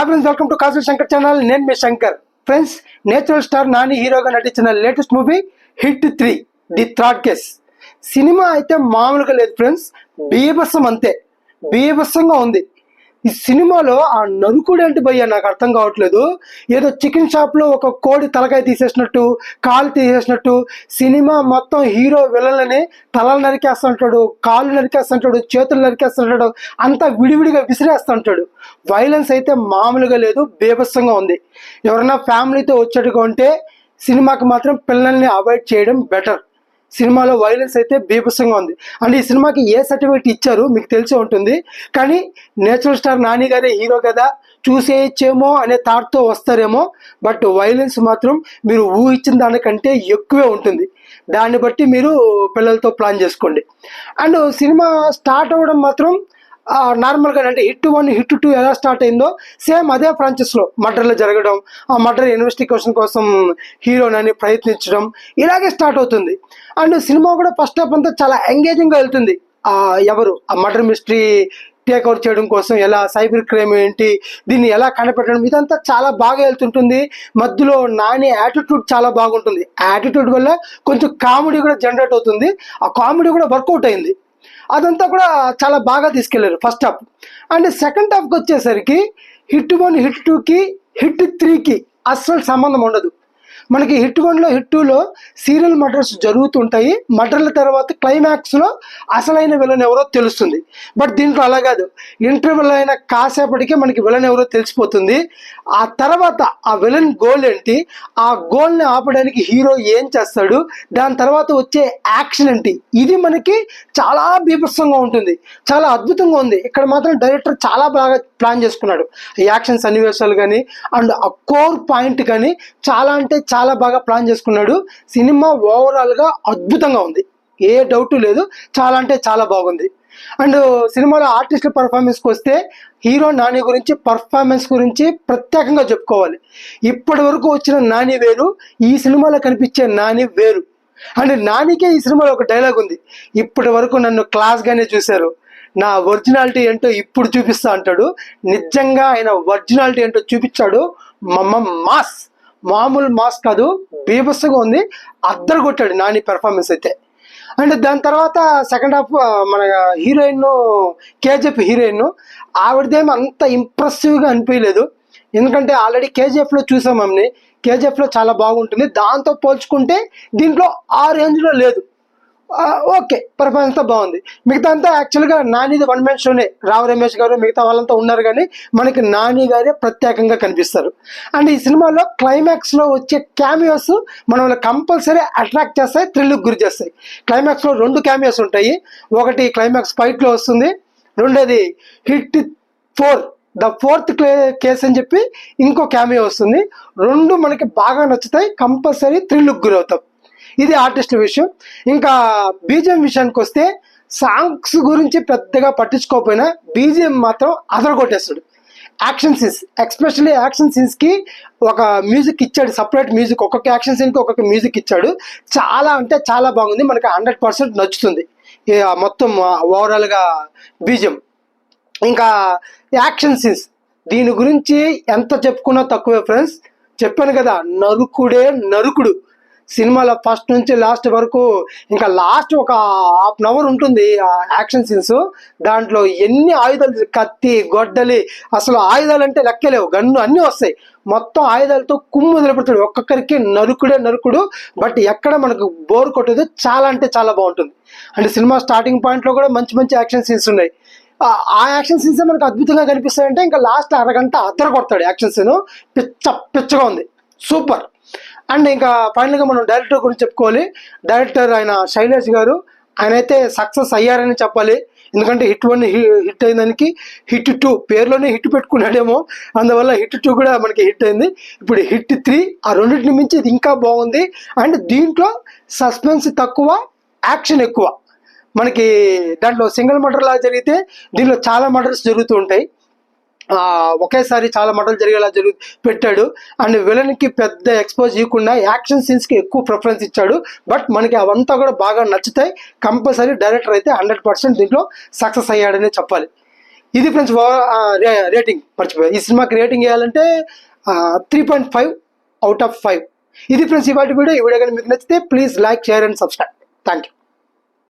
Hi friends welcome to Kajal Shankar channel నేను మీ Shankar friends natural star Nani హీరోగా నటించిన latest movie hit three the third case cinema అయితే మామూలుగా లేదు friends బీభత్సం అంతే బీభత్సంగా ఉంది ఈ సినిమాలో ఆ నరుకుడు ఏంటి భయ్య? నాకు అర్థం కావట్లేదు. ఏదో చికెన్ షాప్లో ఒక కోడి తలకాయ తీసేసినట్టు కాలు తీసేసినట్టు సినిమా మొత్తం హీరో విలలని తలలు నరికేస్తుంటాడు కాళ్ళు నరికేస్తుంటాడు చేతులు నరికేస్తుంటాడు అంతా విడివిడిగా విసిరేస్తుంటాడు. వైలెన్స్ అయితే మామూలుగా లేదు బీభత్సంగా ఉంది. ఎవరైనా ఫ్యామిలీతో వచ్చేట్టుగా ఉంటే సినిమాకి మాత్రం పిల్లల్ని అవాయిడ్ చేయడం బెటర్ సినిమాలో వైలెన్స్ అయితే బీభత్సంగా ఉంది. అండ్ ఈ సినిమాకి ఏ సర్టిఫికేట్ ఇచ్చారు మీకు తెలిసే ఉంటుంది. కానీ నేచురల్ స్టార్ నాని గారే హీరో కదా చూసేయచ్చేమో అనే థాట్తో వస్తారేమో. బట్ వైలెన్స్ మాత్రం మీరు ఊహించిన దానికంటే ఎక్కువే ఉంటుంది. దాన్ని బట్టి మీరు పిల్లలతో ప్లాన్ చేసుకోండి. అండ్ సినిమా స్టార్ట్ అవ్వడం మాత్రం నార్మల్గా అంటే హిట్ వన్ హిట్ టూ ఎలా స్టార్ట్ అయిందో సేమ్ అదే ఫ్రాంచెస్లో మర్డర్లు జరగడం ఆ మర్డర్ ఇన్వెస్టిగేషన్ కోసం హీరోనని ప్రయత్నించడం ఇలాగే స్టార్ట్ అవుతుంది. అండ్ సినిమా కూడా ఫస్ట్ హాఫ్ అంతా చాలా ఎంగేజింగ్గా వెళ్తుంది. ఎవరు? ఆ మర్డర్ మిస్టరీ టేక్ అవుట్ చేయడం కోసం ఎలా సైబర్ క్రైమ్ ఏంటి దీన్ని ఎలా కనిపెట్టడం ఇదంతా చాలా బాగా వెళ్తుంటుంది. మధ్యలో నాని యాటిట్యూడ్ చాలా బాగుంటుంది. యాటిట్యూడ్ వల్ల కొంచెం కామెడీ కూడా జనరేట్ అవుతుంది. ఆ కామెడీ కూడా వర్కౌట్ అయింది. అదంతా కూడా చాలా బాగా తీసుకెళ్ళారు ఫస్ట్ హాఫ్ అండ్ సెకండ్ హాఫ్కి వచ్చేసరికి హిట్ వన్ హిట్ టూకి హిట్ త్రీకి అస్సలు సంబంధం ఉండదు. మనకి హిట్ వన్లో హిట్ టూలో సీరియల్ మర్డర్స్ జరుగుతుంటాయి. మర్డర్ల తర్వాత క్లైమాక్స్లో అసలైన విలన్ ఎవరో తెలుస్తుంది. బట్ దీంట్లో అలా కాదు. ఇంటర్వెల్ అయిన కాసేపటికే మనకి విలన్ ఎవరో తెలిసిపోతుంది. ఆ తర్వాత ఆ విలన్ గోల్ ఏంటి? ఆ గోల్ని ఆపడానికి హీరో ఏం చేస్తాడు? దాని తర్వాత వచ్చే యాక్షన్ ఏంటి? ఇది మనకి చాలా బీభత్సంగా ఉంటుంది. చాలా అద్భుతంగా ఉంది. ఇక్కడ మాత్రం డైరెక్టర్ చాలా బాగా ప్లాన్ చేసుకున్నాడు. యాక్షన్ సన్నివేశాలు కానీ అండ్ ఆ కోర్ పాయింట్ కానీ చాలా అంటే చాలా బాగా ప్లాన్ చేసుకున్నాడు. సినిమా ఓవరాల్గా అద్భుతంగా ఉంది. ఏ డౌట్ లేదు. చాలా అంటే చాలా బాగుంది. అండ్ సినిమాలో ఆర్టిస్టుల పర్ఫార్మెన్స్కి వస్తే హీరో నాని గురించి పర్ఫార్మెన్స్ గురించి ప్రత్యేకంగా చెప్పుకోవాలి. ఇప్పటి వరకు వచ్చిన నాని వేరు ఈ సినిమాలో కనిపించే నాని వేరు. అండ్ నానికే ఈ సినిమాలో ఒక డైలాగ్ ఉంది. ఇప్పటి వరకు నన్ను క్లాస్గానే చూశారు. నా ఒరిజినాలిటీ ఏంటో ఇప్పుడు చూపిస్తా అంటాడు. నిజంగా ఆయన ఒరిజినాలిటీ ఏంటో చూపించాడు. మమ్మ మాస్. మామూలు మాస్ కాదు బీభత్సంగా ఉంది. అద్దరు కొట్టాడు నాని పెర్ఫార్మెన్స్ అయితే. అండ్ దాని తర్వాత సెకండ్ హాఫ్ మన హీరోయిన్ కేజీఎఫ్ హీరోయిన్ ఆవిడదేమో అంత ఇంప్రెసివ్గా అనిపించలేదు. ఎందుకంటే ఆల్రెడీ కేజీఎఫ్లో చూసాం ఆమెని కేజీఎఫ్లో చాలా బాగుంటుంది. దాంతో పోల్చుకుంటే దీంట్లో ఆ రేంజ్లో లేదు. ఓకే పర్ఫార్మెన్స్తో బాగుంది. మిగతా అంతా యాక్చువల్గా నానిది వన్ మ్యాన్ షోనే రావు రమేష్ గారు మిగతా వాళ్ళంతా ఉన్నారు కానీ మనకి నాని గారే ప్రత్యేకంగా కనిపిస్తారు. అండ్ ఈ సినిమాలో క్లైమాక్స్లో వచ్చే క్యామియోస్ మనల్ని కంపల్సరీ అట్రాక్ట్ చేస్తాయి థ్రిల్కి గురి చేస్తాయి. క్లైమాక్స్లో రెండు క్యామియోస్ ఉంటాయి. ఒకటి క్లైమాక్స్ ఫైట్లో వస్తుంది. రెండోది hit four the fourth case అని చెప్పి ఇంకో క్యామియో వస్తుంది. రెండు మనకి బాగా నచ్చుతాయి కంపల్సరీ థ్రిల్కి గురవుతాం ఇది ఆర్టిస్ట్ విషయం. ఇంకా బీజిఎం విషయానికి వస్తే సాంగ్స్ గురించి పెద్దగా పట్టించుకోకపోయినా బీజిఎం మాత్రం అదరగొట్టేస్తాడు. యాక్షన్ సీన్స్ ఎక్స్పెషల్లీ యాక్షన్ సీన్స్కి ఒక మ్యూజిక్ ఇచ్చాడు సపరేట్ మ్యూజిక్ ఒక్కొక్క యాక్షన్ సీన్కి ఒక్కొక్క మ్యూజిక్ ఇచ్చాడు. చాలా అంటే చాలా బాగుంది మనకి హండ్రెడ్ పర్సెంట్ నచ్చుతుంది. మొత్తం ఓవరాల్గా బీజిఎం ఇంకా యాక్షన్ సీన్స్ దీని గురించి ఎంత చెప్పుకున్నా తక్కువే ఫ్రెండ్స్. చెప్పాను కదా నరుకుడే నరుకుడు. సినిమాలో ఫస్ట్ నుంచి లాస్ట్ వరకు ఇంకా లాస్ట్ ఒక హాఫ్ అన్ అవర్ ఉంటుంది ఆ యాక్షన్ సీన్స్. దాంట్లో ఎన్ని ఆయుధాలు కత్తి గొడ్డలి అసలు ఆయుధాలు అంటే లెక్కలేవు గన్ను అన్నీ వస్తాయి. మొత్తం ఆయుధాలతో కుమ్ము నిలబడుతుంది ఒక్కొక్కరికి నరుకుడే నరుకుడు బట్ ఎక్కడ మనకు బోర్ కొట్టదు చాలా అంటే చాలా బాగుంటుంది. అంటే సినిమా స్టార్టింగ్ పాయింట్లో కూడా మంచి మంచి యాక్షన్ సీన్స్ ఉన్నాయి. ఆ- యాక్షన్ సీన్స్ మనకు అద్భుతంగా కనిపిస్తాయంటే ఇంకా లాస్ట్ అరగంట అద్దర కొడతాడు యాక్షన్ సీన్. పిచ్చ పిచ్చగా ఉంది. సూపర్. అండ్ ఇంకా ఫైనల్గా మనం డైరెక్టర్ గురించి చెప్పుకోవాలి. డైరెక్టర్ ఆయన శైలేష్ గారు ఆయన అయితే సక్సెస్ అయ్యారని చెప్పాలి. ఎందుకంటే హిట్ వన్ హిట్ అయినందుకు హిట్ టూ పేరులోనే హిట్ పెట్టుకున్నాడేమో. అందువల్ల హిట్ టూ కూడా మనకి హిట్ అయింది. ఇప్పుడు హిట్ త్రీ ఆ రెండింటిని మించి ఇది ఇంకా బాగుంది. అండ్ దీంట్లో సస్పెన్స్ తక్కువ యాక్షన్ ఎక్కువ. మనకి దాంట్లో సింగిల్ మర్డర్ లాగా జరిగితే దీనిలో చాలా మర్డర్స్ జరుగుతూ ఉంటాయి. ఒకేసారి చాలా మటలు జరిగేలా జరుగు పెట్టాడు. అండ్ విలన్కి పెద్ద ఎక్స్పోజ్ ఇవ్వకుండా యాక్షన్ సీన్స్కి ఎక్కువ ప్రిఫరెన్స్ ఇచ్చాడు. బట్ మనకి అవంతా కూడా బాగా నచ్చుతాయి. కంపల్సరీ డైరెక్టర్ అయితే హండ్రెడ్ పర్సెంట్ దీంట్లో సక్సెస్ అయ్యాడని చెప్పాలి. ఇది ఫ్రెండ్స్ రేటింగ్. మర్చిపోయి. ఈ సినిమాకి రేటింగ్ వేయాలంటే three point five out of five ఇది ఫ్రెండ్స్ ఇవాటి వీడియో. ఈ వీడియో కానీ మీకు నచ్చితే please like share and subscribe thank you